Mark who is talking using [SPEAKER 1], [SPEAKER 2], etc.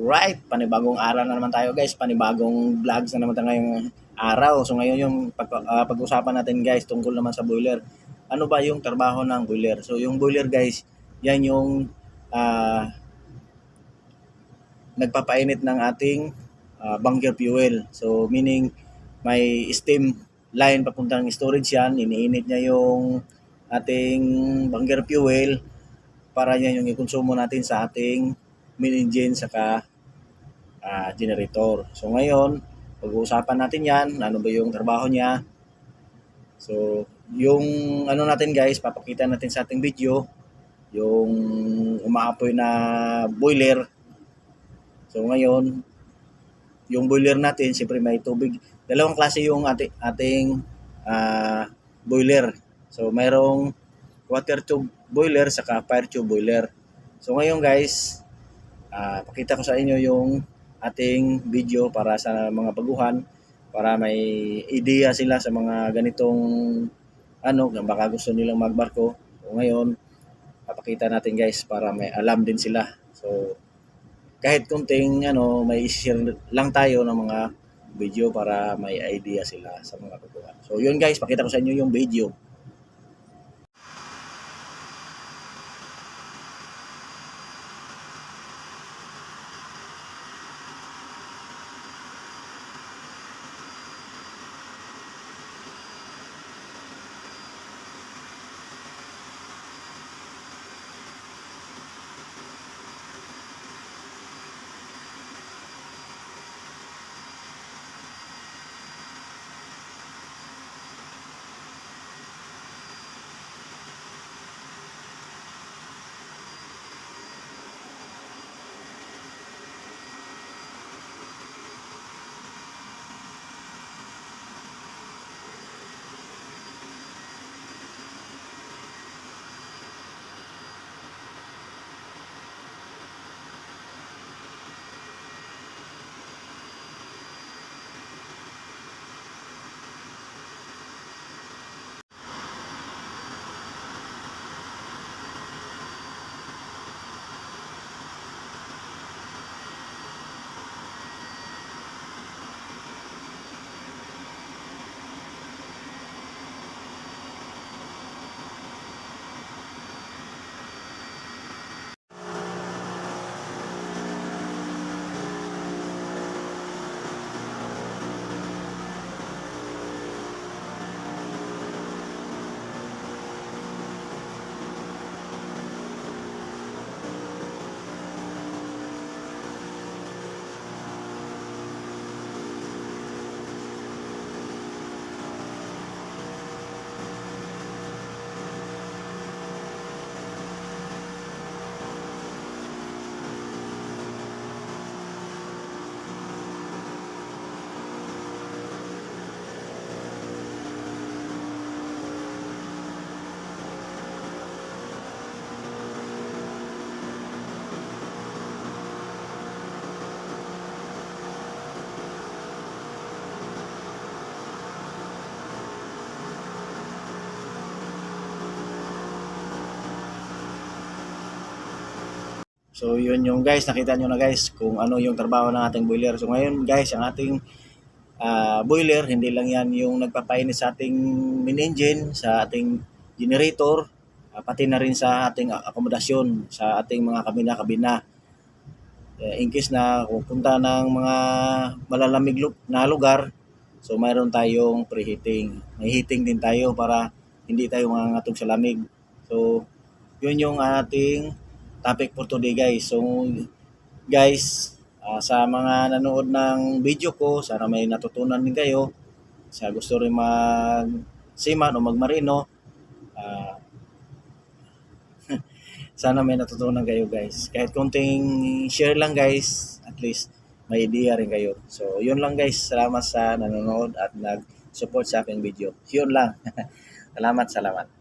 [SPEAKER 1] Right, panibagong araw na naman tayo guys, panibagong vlogs na naman tayo ngayong araw. So ngayon yung pag, ah, pag-usapan natin guys tungkol naman sa boiler. Ano ba yung trabaho ng boiler? So yung boiler guys, yan yung ah, nagpapainit ng ating ah, bunker fuel. So meaning may steam line papuntang storage yan, iniinit niya yung ating bunker fuel para yan yung ikonsumo natin sa ating main engine saka ah, generator. So ngayon, pag-uusapan natin yan, ano ba yung trabaho niya. So, yung ano natin guys, papakita natin sa ating video, yung umaapoy na boiler. So ngayon, yung boiler natin, siyempre may tubig. Dalawang klase yung ating, ating ah, boiler. So mayroong water tube boiler saka fire tube boiler. So ngayon guys, ah pakita ko sa inyo yung ating video para sa mga baguhan para may idea sila sa mga ganitong ano, baka gusto nilang magbarko. So ngayon, papakita natin guys para may alam din sila. So kahit kunting ano, may share lang tayo ng mga video para may idea sila sa mga baguhan. So yun guys, pakita ko sa inyo yung video. So yun yung guys, nakita nyo na guys kung ano yung trabaho ng ating boiler. So ngayon guys, ang ating ah, boiler, hindi lang yan yung nagpapainit sa ating main engine, sa ating generator, ah, pati na rin sa ating akomodasyon, sa ating mga kabina-kabina. Eh, in case na pupunta ng mga malalamig na lugar, so mayroon tayong preheating. May heating din tayo para hindi tayo mangangatog sa lamig. So, yun yung ating topic for today guys. So guys, ah, sa mga nanood ng video ko, sana may natutunan din kayo. Sa gusto rin mag seaman o magmarino, ah, sana may natutunan kayo guys. Kahit konting share lang guys, at least may idea rin kayo. So yun lang guys, salamat sa nanonood at nag-support sa aking video. Yun lang. salamat, salamat.